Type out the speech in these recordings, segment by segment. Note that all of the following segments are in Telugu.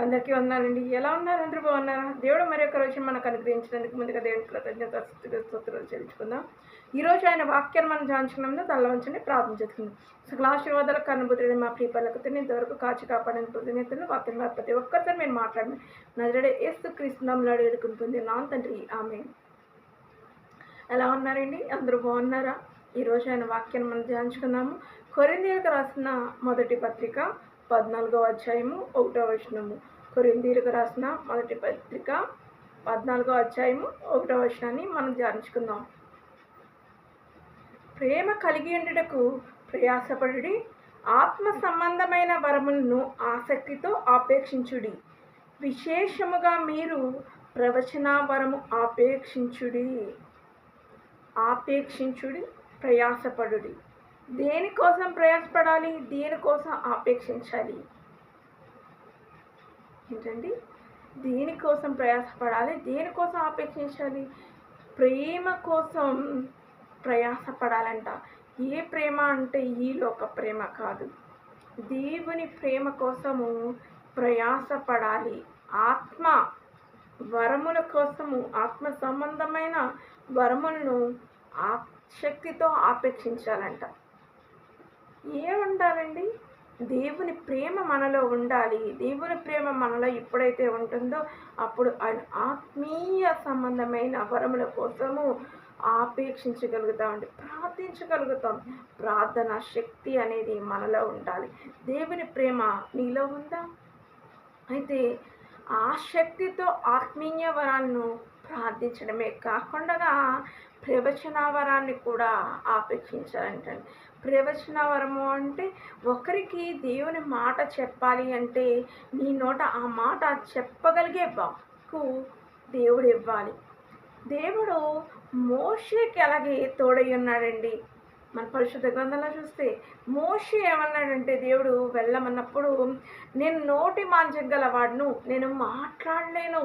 అందరికీ ఉన్నారండి ఎలా ఉన్నారు అందరూ? బాగున్నారా? దేవుడు మరి ఒక రోజు మనకు అనుగ్రహించినందుకు ముందుగా దేవుని కృతజ్ఞత స్తోత్రాలు చెల్లించుకుందాం. ఈరోజు ఆయన వాక్యాన్ని మనం జాంచుకున్నాము తల్ల ఉంచండి ప్రార్థన చేసుకుందాం సకల ఆశీర్వాదాలకు కనుబుద్రుడు మా ప్రియపలకు ఇంతవరకు కాచి కాపాడని కృతజ్ఞతలు. వాక్యం ప్రతి ఒక్కరితో నేను మాట్లాడిన నజడే ఏస్తు క్రీస్తునాంలో అడుగుకుని పొంది నా తండ్రి. ఆమె ఎలా ఉన్నారండి? అందరూ బాగున్నారా? ఈరోజు ఆయన వాక్యాన్ని మనం ధ్యానించుకుందాము. కొరిందీలకు రాసిన మొదటి పత్రిక పద్నాలుగో అధ్యాయము ఒకటో వచనము. కొరిందీలకు రాసిన మొదటి పత్రిక పద్నాలుగో అధ్యాయము ఒకటో వచనాన్ని మనం ధ్యానించుకుందాం. ప్రేమ కలిగి ఉండటకు ప్రయాసపడుడి ఆత్మ సంబంధమైన వరములను ఆసక్తితో ఆపేక్షించుడి. విశేషముగా మీరు ప్రవచన వరము ఆపేక్షించుడి ఆపేక్షించుడి ప్రయాసపడుడి. దేనికోసం ప్రయాసపడాలి? దేనికోసం ఆపేక్షించాలి? ఏంటండి? దేనికోసం ప్రయాసపడాలి? దేనికోసం ఆపేక్షించాలి? ప్రేమ కోసం ప్రయాసపడాలంట. ఏ ప్రేమ అంటే ఈ లోక ప్రేమ కాదు. దేవుని ప్రేమ కోసము ప్రయాసపడాలి. ఆత్మ వరముల కోసము ఆత్మ సంబంధమైన వరములను శక్తితో ఆపేక్షించాలంట. ఏ దేవుని ప్రేమ మనలో ఉండాలి. దేవుని ప్రేమ మనలో ఎప్పుడైతే ఉంటుందో అప్పుడు ఆయన ఆత్మీయ సంబంధమైన వరముల కోసము ఆపేక్షించగలుగుతామండి. ప్రార్థించగలుగుతాం. ప్రార్థన శక్తి అనేది మనలో ఉండాలి. దేవుని ప్రేమ నీలో ఉందా? అయితే ఆ శక్తితో ఆత్మీయ వరాలను ప్రార్థించడమే కాకుండా ప్రవచనావరాన్ని కూడా ఆపేక్షించాలంటండి ప్రవచనవరము అంటే ఒకరికి దేవుని మాట చెప్పాలి అంటే నీ నోట ఆ మాట చెప్పగలిగే వాక్కు దేవుడు ఇవ్వాలి. దేవుడు మోషేకి అలాగే తోడై ఉన్నాడండి? మన పరిశుద్ధ గ్రంథంలో చూస్తే మోషే ఏమన్నాడంటే దేవుడు వెళ్ళమన్నప్పుడు నేను నోటి మాంచగలవాడును నేను మాట్లాడలేను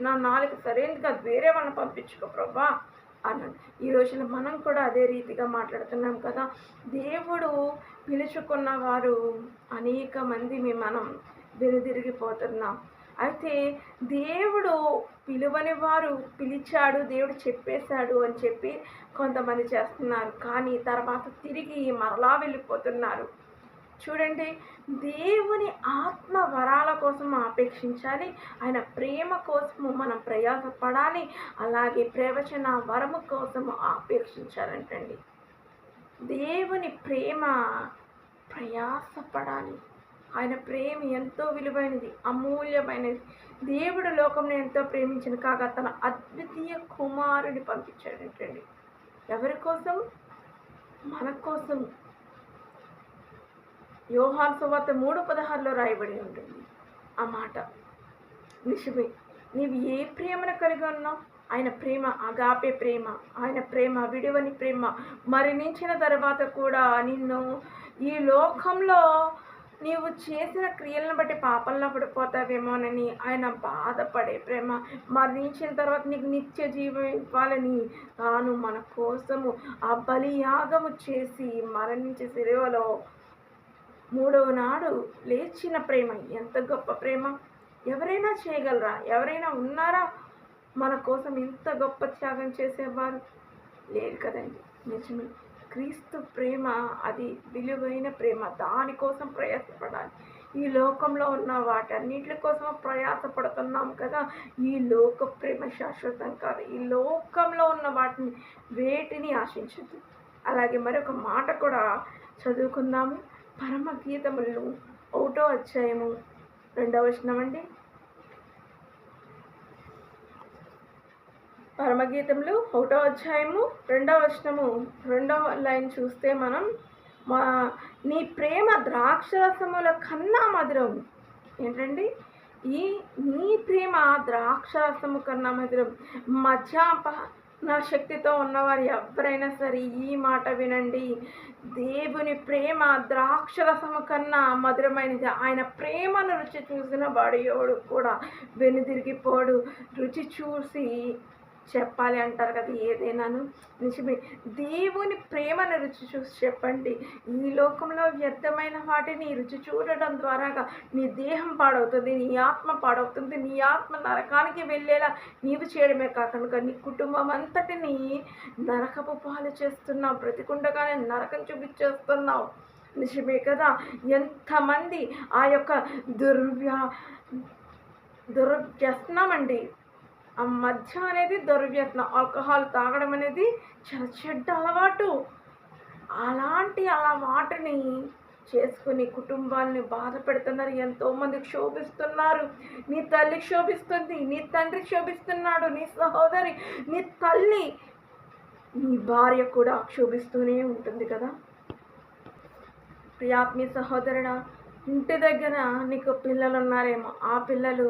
నా నాలుగు సరైనదిగా వేరే వాళ్ళని పంపించుకో ప్రభా అన్నాడు. ఈ రోజున మనం కూడా అదే రీతిగా మాట్లాడుతున్నాం కదా. దేవుడు పిలుచుకున్న వారు అనేక మంది మనం వెనుదిరిగిపోతున్నాం. అయితే దేవుడు పిలువని వారు పిలిచాడు దేవుడు చెప్పేశాడు అని చెప్పి కొంతమంది చేస్తున్నారు. కానీ తర్వాత తిరిగి మరలా వెళ్ళిపోతున్నారు. చూడండి దేవుని ఆత్మ వరాల కోసం ఆపేక్షించాలి ఆయన ప్రేమ కోసము మనం ప్రయాసపడాలి. అలాగే ప్రవచన వరము కోసము ఆపేక్షించాలంటండి దేవుని ప్రేమ ప్రయాసపడాలి. ఆయన ప్రేమ ఎంతో విలువైనది అమూల్యమైనది. దేవుడు లోకంను ఎంతో ప్రేమించిన కాగా తన అద్వితీయ కుమారుని పంపించాడంటండి. ఎవరి కోసం మన కోసం యోహాన్ సువార్త మూడు పదహారులో రాయబడి ఉంటుంది. ఆ మాట నిజమే. నీవు ఏ ప్రేమను కలిగి ఉన్నావు? ఆయన ప్రేమ అగాపే ప్రేమ ఆయన ప్రేమ విడివని ప్రేమ మరణించిన తర్వాత కూడా నిన్ను ఈ లోకంలో నీవు చేసిన క్రియలను బట్టి పాపంలో పడిపోతావేమోనని ఆయన బాధపడే ప్రేమ మరణించిన తర్వాత నీకు నిత్య జీవం ఇవ్వాలని తాను మన కోసము ఆ బలియాగము చేసి మరణించే శిలువలో మూడవ నాడు లేచిన ప్రేమ. ఎంత గొప్ప ప్రేమ. ఎవరైనా చేయగలరా? ఎవరైనా ఉన్నారా? మన కోసం ఇంత గొప్ప త్యాగం చేసేవారు లేరు కదండి. నిజమే. క్రీస్తు ప్రేమ అది విలువైన ప్రేమ. దానికోసం ప్రయాసపడాలి. ఈ లోకంలో ఉన్న వాటన్నిటి కోసం ప్రయాసపడుతున్నాం కదా. ఈ లోక ప్రేమ శాశ్వతం కాదు. ఈ లోకంలో ఉన్న వాటిని వేటిని ఆశించదు అలాగే మరొక మాట కూడా చదువుకుందాము. పరమ గీతములు ఒకటో అధ్యాయము రెండవ వచనం అండి. పరమగీతములు ఒకటో అధ్యాయము రెండవ వచనము. రెండవ లైన్ చూస్తే మనం మా నీ ప్రేమ ద్రాక్షరసముల కన్నా మధురం. ఏంటండి? ఈ నీ ప్రేమ ద్రాక్షరసము కన్నా మధురం. మధ్యాప నా శక్తితో ఉన్నవారు ఎవరైనా సరే ఈ మాట వినండి. దేవుని ప్రేమ ద్రాక్షరసము కన్నా మధురమైనది. ఆయన ప్రేమను రుచి చూసిన వాడు ఎవడు కూడా వెనుదిరిగిపోడు. రుచి చూసి చెప్పాలి అంటారు కదా ఏదైనాను? నిజమే. దేవుని ప్రేమను రుచి చూసి చెప్పండి. ఈ లోకంలో వ్యర్థమైన వాటిని రుచి చూడడం ద్వారాగా నీ దేహం పాడవుతుంది నీ ఆత్మ పాడవుతుంది నీ ఆత్మ నరకానికి వెళ్ళేలా నీవు చేయడమే కాకుండా నీ కుటుంబం అంతటిని నరకపు పాలు చేస్తున్నావు బ్రతికుండగానే నరకం చూపించేస్తున్నావు. నిజమే కదా? ఎంతమంది ఆ యొక్క దుర్వ్యా దుర్వ్యసనం అండి మద్యం అనేది దుర్వ్యత్నం ఆల్కహాల్ తాగడం అనేది చాలా చెడ్డ అలవాటు. అలాంటి అలవాటుని చేసుకుని కుటుంబాలని బాధ పెడుతున్నారు ఎంతోమంది క్షోభిస్తున్నారు. నీ తల్లి క్షోభిస్తుంది నీ తండ్రి క్షోభిస్తున్నాడు నీ సహోదరి నీ తల్లి. నీ భార్య కూడా క్షోభిస్తూనే ఉంటుంది కదా. ప్రియాత్మీ సహోదరుడా ఇంటి దగ్గర నీకు పిల్లలు ఉన్నారేమో ఆ పిల్లలు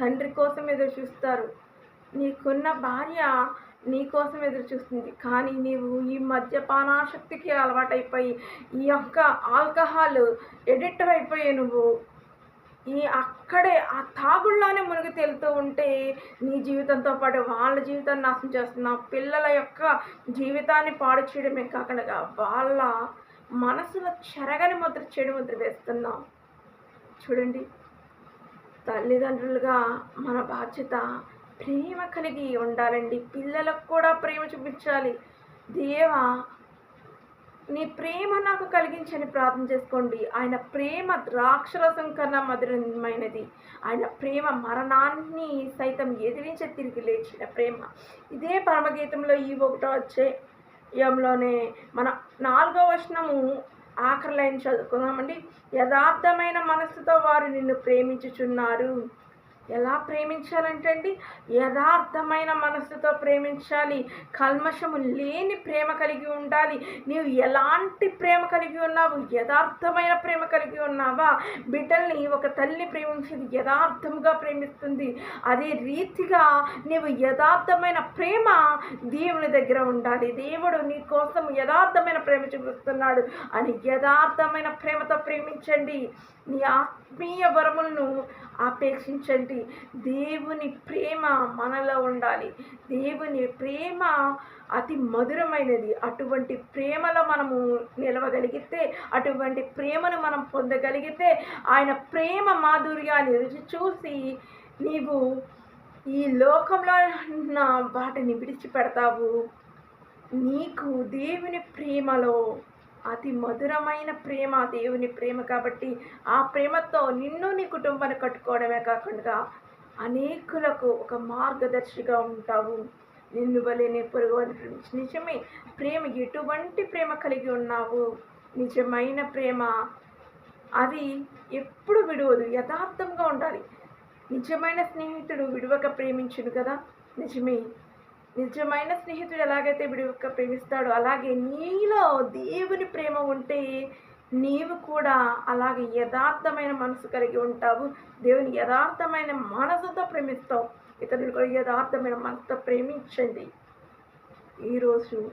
తండ్రి కోసం ఎదురు చూస్తారు. నీకున్న భార్య నీకోసం ఎదురు చూస్తుంది. కానీ నీవు ఈ మద్యపానాశక్తికి అలవాటైపోయి ఈ యొక్క ఆల్కహాల్ ఎడిక్ట్ అయిపోయి నువ్వు. ఈ అక్కడే ఆ తాగుల్లోనే మునిగి తేలుతూ ఉంటే నీ జీవితంతో పాటు వాళ్ళ జీవితాన్ని నాశనం చేస్తున్నావు పిల్లల యొక్క జీవితాన్ని పాడు చేయడమే కాకుండా వాళ్ళ మనసులో చెరగని ముద్ర చెడు ముద్ర వేస్తున్నాం చూడండి తల్లిదండ్రులుగా మన బాధ్యత ప్రేమ కలిగి ఉండాలండి. పిల్లలకు కూడా ప్రేమ చూపించాలి. దేవా నీ ప్రేమ నాకు కలిగించని ప్రార్థన చేసుకోండి. ఆయన ప్రేమ ద్రాక్షరసం కన్నా మధురమైనది. ఆయన ప్రేమ మరణాన్ని సైతం ఎదిరించే తిరిగి లేచిన ప్రేమ. ఇదే పరమగీతంలో ఈ ఒకటో వచ్చే యంలోనే మన నాలుగో వచనము ఆఖరి లైన్ చదువుకుందామండి. యథార్థమైన మనస్సుతో వారు నిన్ను ప్రేమించుచున్నారు. ఎలా ప్రేమించాలంటే అండి యథార్థమైన మనస్సుతో ప్రేమించాలి. కల్మషము లేని ప్రేమ కలిగి ఉండాలి. నీవు ఎలాంటి ప్రేమ కలిగి ఉన్నావు? యథార్థమైన ప్రేమ కలిగి ఉన్నావా? బిడ్డల్ని ఒక తల్లి ప్రేమించేది యథార్థముగా ప్రేమిస్తుంది. అదే రీతిగా నీవు యథార్థమైన ప్రేమ దేవుని దగ్గర ఉండాలి. దేవుడు నీ కోసం యథార్థమైన ప్రేమ చూపిస్తున్నాడు. అని యథార్థమైన ప్రేమతో ప్రేమించండి. నీ ఆత్మీయ వరములను ఆపేక్షించండి. దేవుని ప్రేమ మనలో ఉండాలి. దేవుని ప్రేమ అతి మధురమైనది. అటువంటి ప్రేమలో మనము నిలవగలిగితే అటువంటి ప్రేమను మనం పొందగలిగితే ఆయన ప్రేమ మాధుర్యాన్ని రుచి చూసి నీవు ఈ లోకంలో ఉన్న వాటిని విడిచిపెడతావు. నీకు దేవుని ప్రేమలో అతి మధురమైన ప్రేమ దేవుని ప్రేమ కాబట్టి ఆ ప్రేమతో నిన్ను నీ కుటుంబాన్ని కట్టుకోవడమే కాకుండా అనేకులకు ఒక మార్గదర్శిగా ఉంటావు. నిన్ను వలెనే పొరుగు నిజమే ప్రేమ ఎటువంటి ప్రేమ కలిగి ఉన్నావు? నిజమైన ప్రేమ అది ఎప్పుడు విడవదు యథార్థంగా ఉండాలి. నిజమైన స్నేహితుడు విడవక ప్రేమించును కదా? నిజమే. నిజమైన స్నేహితుడు ఎలాగైతే విడివక్క ప్రేమిస్తాడో అలాగే నీలో దేవుని ప్రేమ ఉంటే నీవు కూడా అలాగే యథార్థమైన మనసు కలిగి ఉంటావు. దేవుని యథార్థమైన మనసుతో ప్రేమిస్తావు. ఇతరులు కూడా యథార్థమైన మనసుతో ప్రేమించండి. ఈరోజు